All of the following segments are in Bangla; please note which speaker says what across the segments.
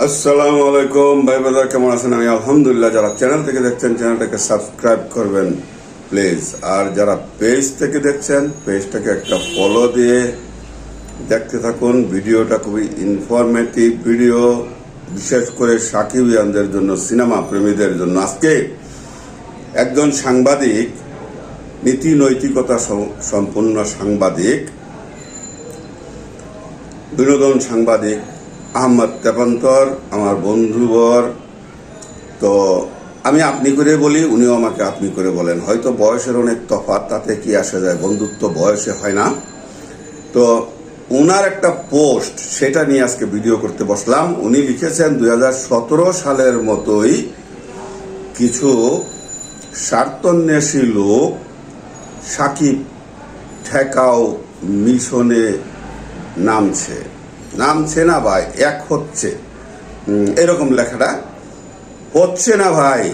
Speaker 1: আসসালামু আলাইকুম ভাই বাজার কেমন আছেন? আমি আলহামদুলিল্লাহ, যারা চ্যানেল থেকে দেখছেন চ্যানেলটাকে সাবস্ক্রাইব করবেন প্লিজ আর যারা পেজ থেকে দেখছেন পেজটাকে একটা ফলো দিয়ে দেখতে থাকুন। ভিডিওটা খুবই ইনফরমেটিভ ভিডিও বিশেষ করে সাকিব ইয়ানদের জন্য সিনেমা প্রেমীদের জন্য। আজকে একজন সাংবাদিক, নীতি নৈতিকতা সম- সম্পন্ন সাংবাদিক, বিনোদন সাংবাদিক আহমদ তেপান্তর আমার বন্ধুবর তো আমি আপনি করে বলি, উনিও আমাকে আপনি করে বলেন। হয়তো বয়সের অনেক তফাৎ, তাতে কি আসা যায়? বন্ধুত্ব বয়সে হয় না। তো ওনার একটা পোস্ট, সেটা নিয়ে আজকে ভিডিও করতে বসলাম। উনি লিখেছেন দু হাজার সতেরো সালের মতোই কিছু স্বার্থন্বেষী লোক সাকিব ঠেকাও মিশনে নামছে। নামছে না ভাই, এক হচ্ছে। এরকম লেখাটা। হচ্ছে না ভাই,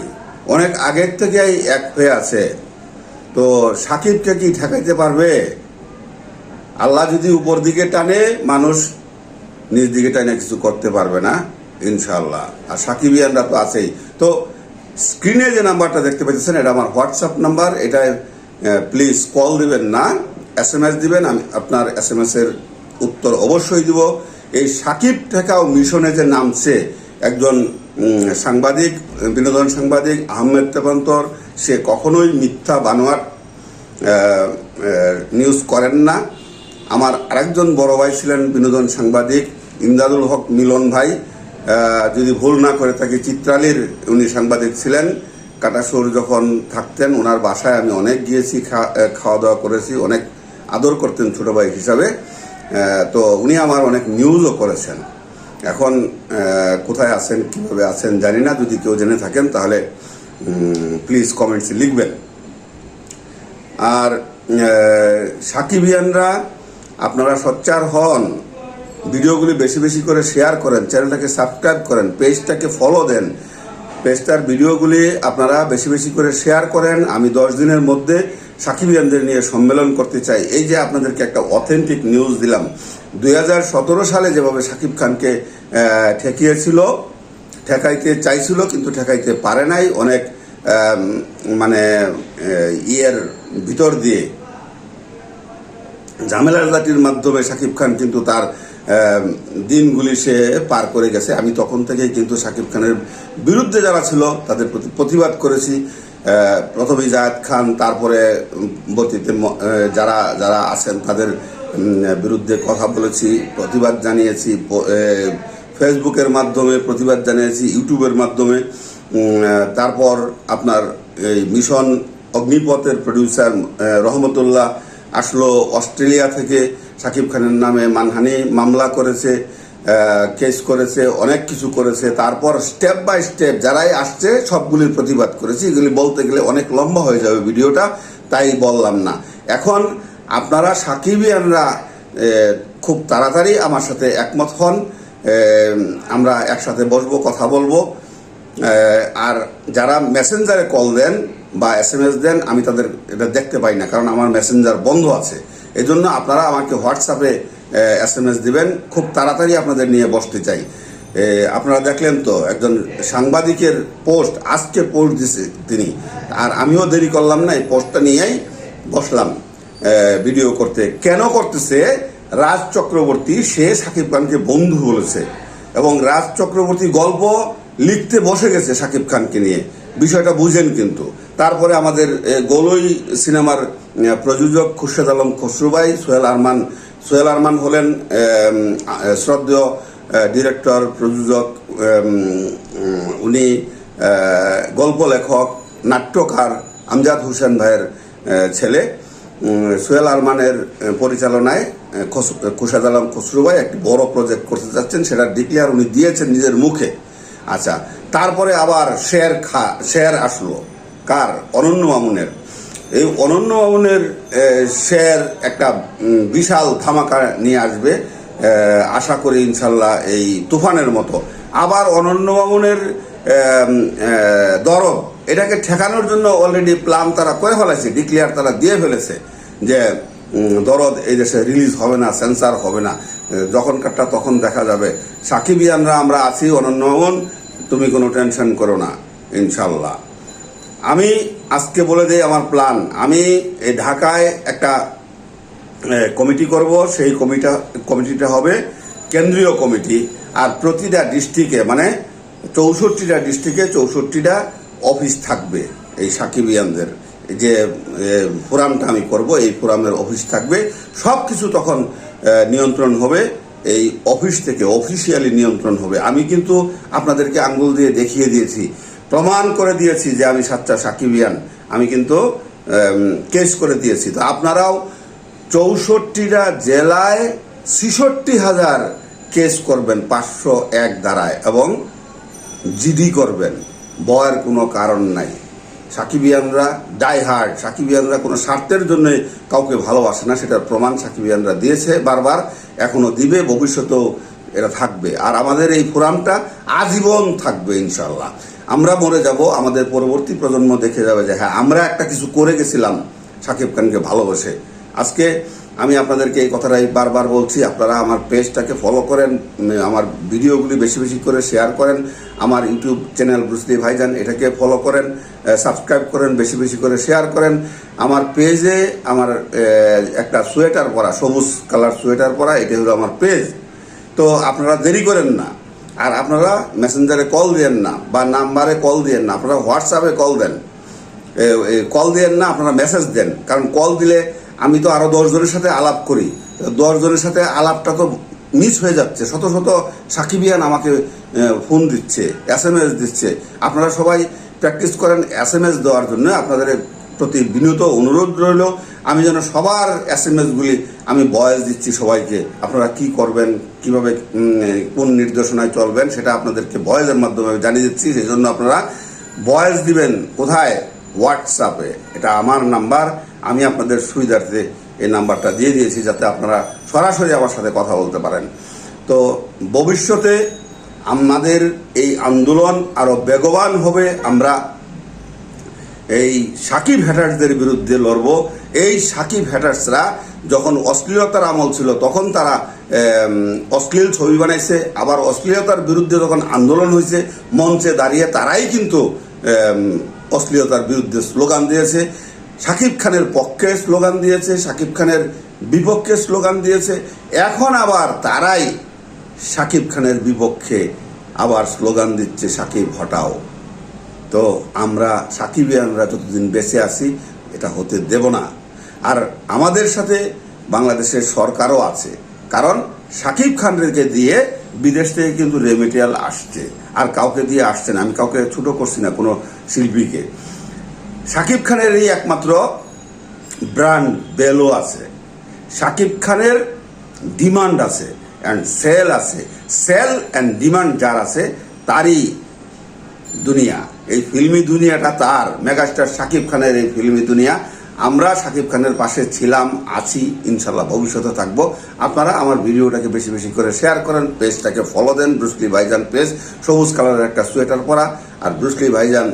Speaker 1: অনেক আগের থেকেই এক হয়ে আছে। তো সাকিবকে কি ঠেকাইতে পারবে? আল্লাহ যদি উপর দিকে টানে, মানুষ নিজ দিকে টানে কিছু করতে পারবে না ইনশাল্লাহ আর সাকিবিয়ানরা তো আছেই। তো স্ক্রিনে যে নাম্বারটা দেখতে পাচ্ছেন এটা আমার হোয়াটসঅ্যাপ নাম্বার। এটা প্লিজ কল দিবেন না এস এম এস দিবেন। আমি আপনার এস এম এস এর উত্তর অবশ্যই দিব। এই সাকিব ঠেকাও মিশনে যে নামছে, একজন সাংবাদিক, বিনোদন সাংবাদিক আহমেদ তেপান্তর, সে কখনোই মিথ্যা বানোয়ার নিউজ করেন না। আমার আরেকজন বড় ভাই ছিলেন বিনোদন সাংবাদিক, ইমদাদুল হক মিলন ভাই। যদি ভুল না করে থাকি, চিত্রালীর উনি সাংবাদিক ছিলেন। কাটাসুর যখন থাকতেন, ওনার বাসায় আমি অনেক গিয়েছি খাওয়া দাওয়া করেছি, অনেক আদর করতেন ছোটো ভাই হিসাবে। তো উনি আমার অনেক নিউজও করেছেন। এখন কোথায় আছেন, কীভাবে আছেন জানি না। যদি কেউ জেনে থাকেন, তাহলে প্লিজ কমেন্টসে লিখবেন। আর সাকিবিয়ানরা আপনারা সোচ্চার হন। ভিডিওগুলি বেশি বেশি করে শেয়ার করেন চ্যানেলটাকে সাবস্ক্রাইব করেন পেজটাকে ফলো দেন। পেজটার ভিডিওগুলি আপনারা বেশি বেশি করে শেয়ার করেন। আমি দশ দিনের মধ্যে সাকিবিয়ানদের নিয়ে সম্মেলন করতে চাই। এই যে আপনাদেরকে একটা অথেন্টিক নিউজ দিলাম। দু হাজার সতেরো সালে যেভাবে সাকিব খানকে ঠেকিয়েছিল, ঠেকাইতে চাইছিল কিন্তু ঠেকাইতে পারে নাই। অনেক মানে ইয়ের ভিতর দিয়ে ঝামেলার জাতির মাধ্যমে সাকিব খান কিন্তু তার দিনগুলি সে পার করে গেছে। আমি তখন থেকেই কিন্তু সাকিব খানের বিরুদ্ধে যারা ছিল তাদের প্রতি প্রতিবাদ করেছি। প্রথমে জায়দ খান তারপরে আহ, যারা যারা আছেন তাদের বিরুদ্ধে কথা বলেছি প্রতিবাদ জানিয়েছি ফেসবুকের মাধ্যমে প্রতিবাদ জানিয়েছি ইউটিউবের মাধ্যমে। তারপর আপনার এই মিশন অগ্নিপথের প্রডিউসার রহমতুল্লাহ আসলো অস্ট্রেলিয়া থেকে। সাকিব খানের নামে মানহানি মামলা করেছে কেস করেছে, অনেক কিছু করেছে। তারপর স্টেপ বাই স্টেপ যারাই আসছে, সবগুলির প্রতিবাদ করেছি। এগুলি বলতে গেলে অনেক লম্বা হয়ে যাবে ভিডিওটা, তাই বললাম না। এখন আপনারা সাকিবিয়ানরা খুব তাড়াতাড়ি আমার সাথে একমত হন। আমরা একসাথে বসবো, কথা বলব। আর যারা মেসেঞ্জারে কল দেন বা এস এম এস দেন, আমি তাদের এটা দেখতে পাই না, কারণ আমার মেসেঞ্জার বন্ধ আছে। এই জন্য আপনারা আমাকে হোয়াটসঅ্যাপে এস এম এস দিবেন। খুব তাড়াতাড়ি আপনাদের নিয়ে বসতে চাই। আপনারা দেখলেন তো, একজন সাংবাদিকের পোস্ট, আজকে পোস্ট দিছে তিনি। আর আমিও দেরি করলাম না, এই পোস্টটা নিয়েই বসলাম ভিডিও করতে। কেন করতেছে? রাজ চক্রবর্তী, সে সাকিব খানকে বন্ধু বলেছে। এবং রাজ চক্রবর্তী গল্প লিখতে বসে গেছে সাকিব খানকে নিয়ে। বিষয়টা বুঝেন কিন্তু। তারপরে আমাদের গোলই সিনেমার প্রযোজক খুরশেদ আলম খসরুবাই, সোহেল আরমান সোহেল আরমান হলেন শ্রদ্ধেয় ডিরেক্টর, প্রযোজক উনি গল্প লেখক, নাট্যকার আমজাদ হোসেন ভাইয়ের ছেলে। সোহেল আরমানের পরিচালনায় খুরশেদ আলম খসরুবাই একটি বড় প্রজেক্ট করতে যাচ্ছেন, সেটা ডিক্লেয়ার উনি দিয়েছেন নিজের মুখে। আচ্ছা তারপরে আবার শেয়ার খা শেয়ার আসলো। কার? অনন্য মামুনের। এই অনন্য মামুনের শেয়ার একটা বিশাল ধামাকা নিয়ে আসবে আশা করি ইনশাল্লাহ এই তুফানের মতো। আবার অনন্য ভবনের দরদ এটাকে ঠেকানোর জন্য অলরেডি প্ল্যান তারা করে ফেলেছে ডিক্লেয়ার তারা দিয়ে ফেলেছে যে দরদ এই দেশে রিলিজ হবে না সেন্সার হবে না। যখনকারটা তখন দেখা যাবে। সাকিবিয়ানরা, আমরা আছি অনন্য ভবন, তুমি কোনো টেনশন করো না, ইনশাল্লাহ। আমি আজকে বলে দিই আমার প্ল্যান আমি এই ঢাকায় একটা কমিটি করব। সেই কমিটা কমিটিটা হবে কেন্দ্রীয় কমিটি আর প্রতিটা ডিস্ট্রিক্টে মানে চৌষট্টিটা ডিস্ট্রিক্টে চৌষট্টিটা অফিস থাকবে এই সাকিবিয়ানদের। যে ফোরামটা আমি করব, এই ফোরামের অফিস থাকবে। সব কিছু তখন নিয়ন্ত্রণ হবে, এই অফিস থেকে অফিসিয়ালি নিয়ন্ত্রণ হবে। আমি কিন্তু আপনাদেরকে আঙ্গুল দিয়ে দেখিয়ে দিয়েছি। প্রমাণ করে দিয়েছি যে আমি সাচ্চা সাকিবিয়ান। আমি কিন্তু কেস করে দিয়েছি। তো আপনারাও চৌষট্টিটা জেলায় ছিষট্টি হাজার কেস করবেন, পাঁচশো এক দ্বারায়, এবং জিডি করবেন। বয়ের কোনো কারণ নাই। সাকিবিয়ানরা ডাই হার্ড সাকিবিয়ানরা কোনো স্বার্থের জন্য কাউকে ভালোবাসে না, সেটার প্রমাণ সাকিবিয়ানরা দিয়েছে, বারবার এখনও দিবে। ভবিষ্যতেও এটা থাকবে। আর আমাদের এই ফোরামটা আজীবন থাকবে ইনশাল্লাহ আমরা মরে যাব, আমাদের পরবর্তী প্রজন্ম দেখে যাবে যে হ্যাঁ আমরা একটা কিছু করে গেছিলাম, সাকিব খানকে ভালোবেসে। আজকে আমি আপনাদেরকে এই কথাটাই বারবার বলছি, আপনারা আমার পেজটাকে ফলো করেন, আমার ভিডিওগুলি বেশি বেশি করে শেয়ার করেন, আমার ইউটিউব চ্যানেল ব্রুসলি ভাইজান এটাকে ফলো করেন সাবস্ক্রাইব করেন, বেশি বেশি করে শেয়ার করেন। আমার পেজে আমার একটা সোয়েটার পরা, সবুজ কালার সোয়েটার পরা এটা হলো আমার পেজ তো আপনারা দেরি করেন না। আর আপনারা মেসেঞ্জারে কল দিয়েন না বা নাম্বারে কল দিয়েন না। আপনারা হোয়াটসঅ্যাপে কল দেন। কল দিয়েন না, আপনারা মেসেজ দেন। কারণ কল দিলে আমি তো আরও দশজনের সাথে আলাপ করি। দশ জনের সাথে আলাপটা তো মিস হয়ে যাচ্ছে। শত শত সাকিবিয়ান আমাকে ফোন দিচ্ছে এস এম এস দিচ্ছে। আপনারা সবাই প্র্যাকটিস করেন এস এম এস দেওয়ার জন্য। আপনাদের প্রতি বিনীত অনুরোধ রইল, আমি যেন সবার এস এম এসগুলি আমি বয়স দিচ্ছি সবাইকে। আপনারা কি করবেন, কীভাবে কোন নির্দেশনায় চলবেন সেটা আপনাদেরকে বয়েসের মাধ্যমে জানিয়ে দিচ্ছি। সেই জন্য আপনারা বয়েস দিবেন কোথায়? হোয়াটসঅ্যাপে এটা আমার নাম্বার। আমি আপনাদের সুবিধার্থে এই নাম্বারটা দিয়ে দিয়েছি যাতে আপনারা সরাসরি আমার সাথে কথা বলতে পারেন। তো ভবিষ্যতে আমাদের এই আন্দোলন আরও বেগবান হবে। আমরা এই সাকিব হ্যাটার্সদের বিরুদ্ধে লড়বো। এই সাকিব হ্যাটার্সরা যখন অশ্লীলতার আমল ছিল, তখন তারা অশ্লীল ছবি বানাইছে। আবার অশ্লীলতার বিরুদ্ধে যখন আন্দোলন হয়েছে মঞ্চে দাঁড়িয়ে তারাই কিন্তু অশ্লীলতার বিরুদ্ধে স্লোগান দিয়েছে। সাকিব খানের পক্ষে স্লোগান দিয়েছে, সাকিব খানের বিপক্ষে স্লোগান দিয়েছে। এখন আবার তারাই সাকিব খানের বিপক্ষে আবার স্লোগান দিচ্ছে সাকিব, হটাও। তো আমরা সাকিব সাকিবিয়ানরা যতদিন বেঁচে আছি, এটা হতে দেব না। আর আমাদের সাথে বাংলাদেশের সরকারও আছে। কারণ সাকিব খানকে দিয়ে বিদেশ থেকে কিন্তু রেমিটিয়াল আসছে। আর কাউকে দিয়ে আসছে না। আমি কাউকে ছোটো করছি না কোনো শিল্পীকে। সাকিব খানের এই একমাত্র ব্র্যান্ড বেলও আছে। সাকিব খানের ডিমান্ড আছে, অ্যান্ড সেল আছে। সেল অ্যান্ড ডিমান্ড যার আছে, তারই দুনিয়া। এই ফিল্মি দুনিয়াটা তার। মেগাস্টার সাকিব খানের এই ফিল্মি দুনিয়া। আমরা সাকিব খানের পাশে ছিলাম, আছি, ইনশাল্লাহ ভবিষ্যতে থাকব। আপনারা আমার ভিডিওটাকে বেশি বেশি করে শেয়ার করেন, পেজটাকে ফলো দেন ব্রুসলি ভাইজান পেজ সবুজ কালারের একটা সোয়েটার পরা। আর ব্রুসলি ভাইজান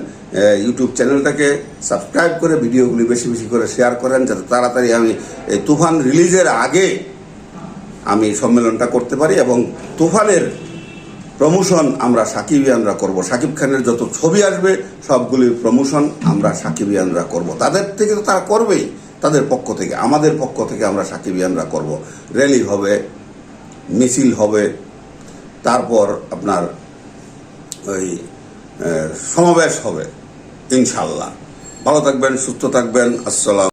Speaker 1: ইউটিউব চ্যানেলটাকে সাবস্ক্রাইব করে ভিডিওগুলি বেশি বেশি করে শেয়ার করেন, যাতে তাড়াতাড়ি আমি এই তুফান রিলিজের আগে আমি সম্মেলনটা করতে পারি এবং তুফানের প্রমোশন আমরা সাকিবিয়ানরা করব। সাকিব খানের যত ছবি আসবে, সবগুলির প্রমোশন আমরা সাকিবিয়ানরা করব। তাদের থেকে তো তারা করবেই, তাদের পক্ষ থেকে। আমাদের পক্ষ থেকে আমরা সাকিবিয়ানরা করব। র্যালি হবে, মিছিল হবে, তারপর আপনার ওই সমাবেশ হবে ইনশাল্লাহ ভালো থাকবেন, সুস্থ থাকবেন, আসসালাম